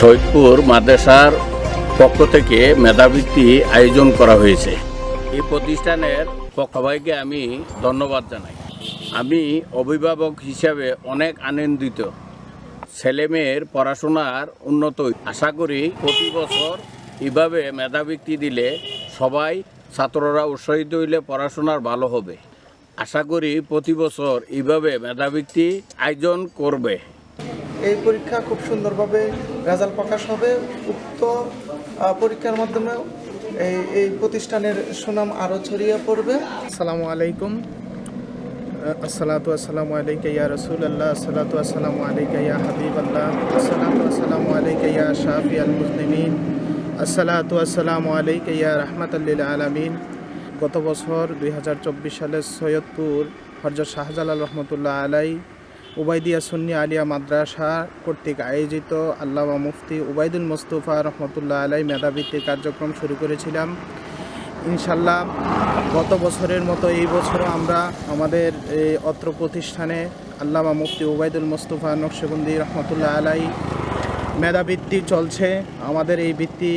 সৈয়দপুর মাদ্রাসার পক্ষ থেকে মেধাবৃত্তি আয়োজন করা হয়েছে। এই প্রতিষ্ঠানের সবাইকে আমি ধন্যবাদ জানাই। আমি অভিভাবক হিসাবে অনেক আনন্দিত। ছেলেমেয়ের পড়াশোনার উন্নত আশা করি প্রতি বছর এভাবে মেধাবৃত্তি দিলে সবাই, ছাত্ররা উৎসাহিত হইলে পড়াশোনার ভালো হবে। আশা করি প্রতি বছর এইভাবে মেধাবৃত্তি আয়োজন করবে। এই পরীক্ষা খুব সুন্দরভাবে রেজাল্ট প্রকাশ হবে। উক্ত পরীক্ষার মাধ্যমে এই এই প্রতিষ্ঠানের সুনাম আরও ছড়িয়ে পড়বে। আসসালামু আলাইকুম। আসসালাতু আসসালামু আলাইকা ইয়া রসুল আল্লাহ আসসালাতু আসসালামু আলাইকা ইয়া হাবিব আল্লাহ আসসালাতু আসসালামু আলাইকা ইয়া শাফি আল মুসলিমিন, আসসালাতু আসসালামু আলাইকা ইয়া রাহমাতাল্লিল আলামিন। গত বছর দুই হাজার চব্বিশ সালে সৈয়দপুর হরজত শাহজালাল রহমতুল্লাহ আলাই উবাইদিয়া সুন্নি আলিয়া মাদ্রাসা কর্তৃক আয়োজিত আল্লামা মুফতি উবাইদুল মোস্তফা রহমতুল্লাহ আলাই মেধাবৃত্তির কার্যক্রম শুরু করেছিলাম। ইনশাল্লাহ গত বছরের মতো এই বছরও আমরা আমাদের এই অত্র প্রতিষ্ঠানে আল্লামা মুফতি উবাইদুল মোস্তফা নকশবন্দি রহমতুল্লাহ আলাই মেধাবৃত্তি চলছে। আমাদের এই বৃত্তি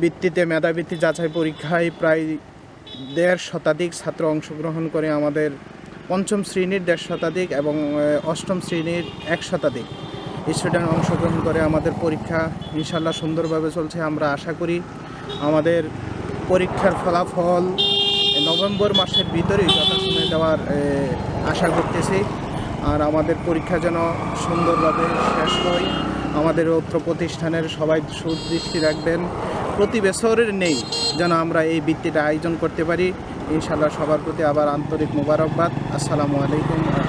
বৃত্তিতে মেধাবৃত্তি যাচাই পরীক্ষায় প্রায় দেড় শতাধিক ছাত্র অংশগ্রহণ করে আমাদের পঞ্চম শ্রেণির দেড় শতাধিক এবং অষ্টম শ্রেণির এক শতাধিক। স্টুডেন্ট অংশগ্রহণ করে আমাদের পরীক্ষা ইনশাল্লাহ সুন্দরভাবে চলছে আমরা আশা করি। আমাদের পরীক্ষার ফলাফল নভেম্বর মাসের ভিতরেই যথাসময়ে দেওয়ার আশা করতেছি। আর আমাদের পরীক্ষা যেন সুন্দরভাবে শেষ হয়। আমাদের অত্র প্রতিষ্ঠানের সবাই সুদৃষ্টি রাখবেন। প্রতি বছরের নেই যেন আমরা এই বৃত্তিটা আয়োজন করতে পারি। ইনশাল্লাহ সবার প্রতি আবার আন্তরিক মোবারকবাদ। আসসালামু আলাইকুম।